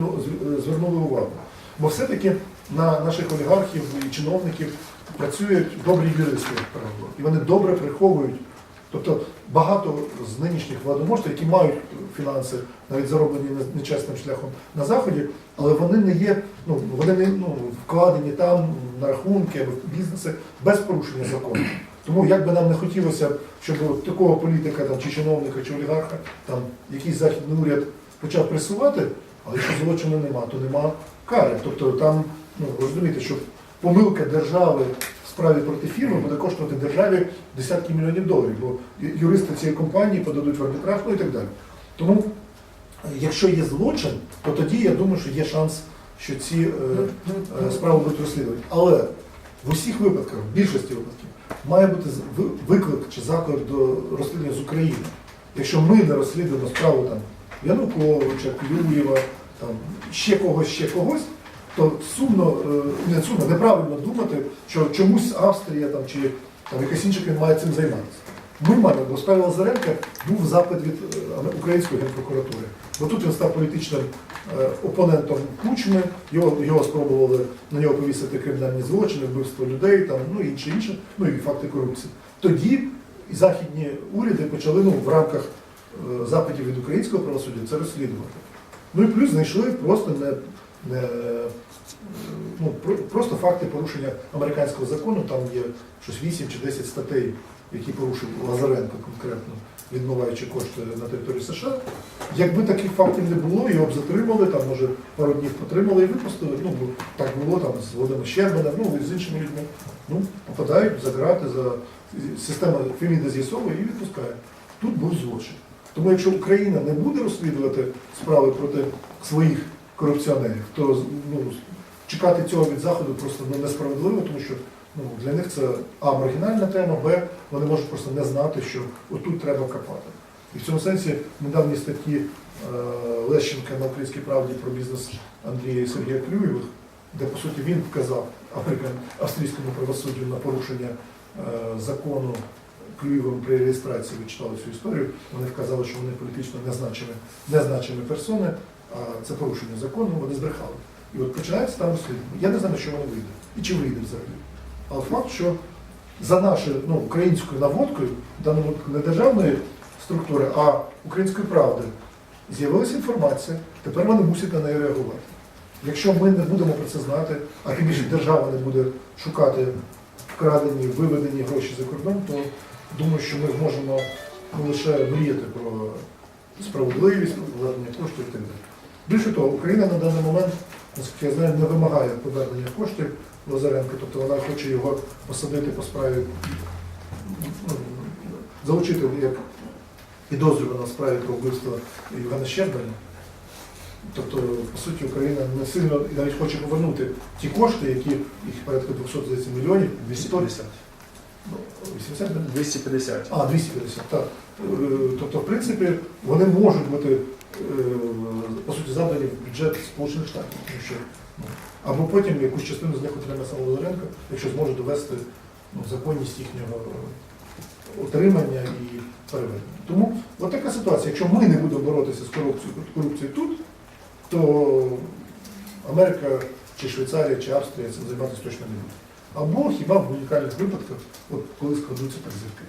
ну, з- звернули увагу. Бо все-таки на наших олігархів і чиновників працюють добрі юристи, як правило, і вони добре приховують. Тобто багато з нинішніх владоможців, які мають фінанси, навіть зароблені нечесним шляхом на заході, але вони не є, ну вони не ну, вкладені там на рахунки або в бізнеси без порушення закону. Тому як би нам не хотілося, щоб такого політика там, чи чиновника, чи олігарха, там якийсь західний уряд почав пресувати, але якщо злочину нема, то нема кари. Тобто там, ну розумієте, що помилка держави в справі проти фірми буде коштувати державі десятки мільйонів доларів, бо юристи цієї компанії подадуть в арбітраж, ну і так далі. Тому, е, якщо є злочин, то тоді я думаю, що є шанс, що ці е, е, справи будуть розслідувані. Але в усіх випадках, в більшості випадків, має бути виклик чи заклик до розслідування з України. Якщо ми не розслідуємо справу там Януковича, Клюєва, там ще когось, ще когось, то сумно, е, не сумно, неправильно думати, що чомусь Австрія там, чи там, якась інша країна має цим займатися. Ми маємо, до справи Лазаренка був запит від е, Української генпрокуратури. Бо тут він став політичним е, опонентом Кучми, його, його спробували на нього повісити кримінальні злочини, вбивство людей, там, ну інше, інше, ну і факти корупції. Тоді західні уряди почали ну, в рамках запитів від українського правосуддя це розслідувати. Ну і плюс знайшли просто не, не е, ну, просто факти порушення американського закону, там є щось 8 чи 10 статей, які порушив Лазаренко конкретно, відмиваючи кошти на території США. Якби таких фактів не було, його б затримали, там, може, пару днів потримали і випустили. Ну, так було там з Володимиром Щербаном, ну і з іншими людьми. Ну, попадають за грати, за система Феміда з'ясовує і відпускає. Тут був злочин. Тому якщо Україна не буде розслідувати справи проти своїх корупціонерів, то ну, чекати цього від Заходу просто ну, несправедливо, тому що ну, для них це А, маргінальна тема, Б, вони можуть просто не знати, що отут треба копати. І в цьому сенсі недавні статті е, Лещенка на Українській правді про бізнес Андрія і Сергія Клюєвих, де по суті він вказав американ- австрійському правосуддю на порушення е, закону Клюєвим при реєстрації, ви читали цю історію, вони вказали, що вони політично незначені, незначені персони, а це порушення закону, вони збрехали. І от починається там розслідування. Я не знаю, на що воно вийде. І чи вийде взагалі. Але факт, що за нашою ну, українською наводкою, даному не державної структури, а української правди, з'явилася інформація, тепер вони мусять на неї реагувати. Якщо ми не будемо про це знати, а тим більше держава не буде шукати вкрадені, виведені гроші за кордон, то думаю, що ми зможемо не лише мріяти про справедливість, повернення коштів і так далі. Більше того, Україна на даний момент, наскільки я знаю, не вимагає повернення коштів Лазаренка, тобто вона хоче його посадити по справі, ну, залучити як підозрюваного в справі про вбивство Євгена Щербаня. Тобто, по суті, Україна не сильно і навіть хоче повернути ті кошти, які їх порядка 200 мільйонів, 250. Ну, 80 250. А, 250, так. Е, Тобто, в принципі, вони можуть бути, е, по суті, задані в бюджет Сполучених Штатів, тому що ну, або потім якусь частину з них отримає сам Лазаренко, якщо зможе довести ну, законність їхнього отримання і переведення. Тому от така ситуація. Якщо ми не будемо боротися з корупцією, корупцією тут, то Америка чи Швейцарія, чи Австрія цим займатися точно не буде. Або хіба в унікальних випадках, от коли складуться так зірки.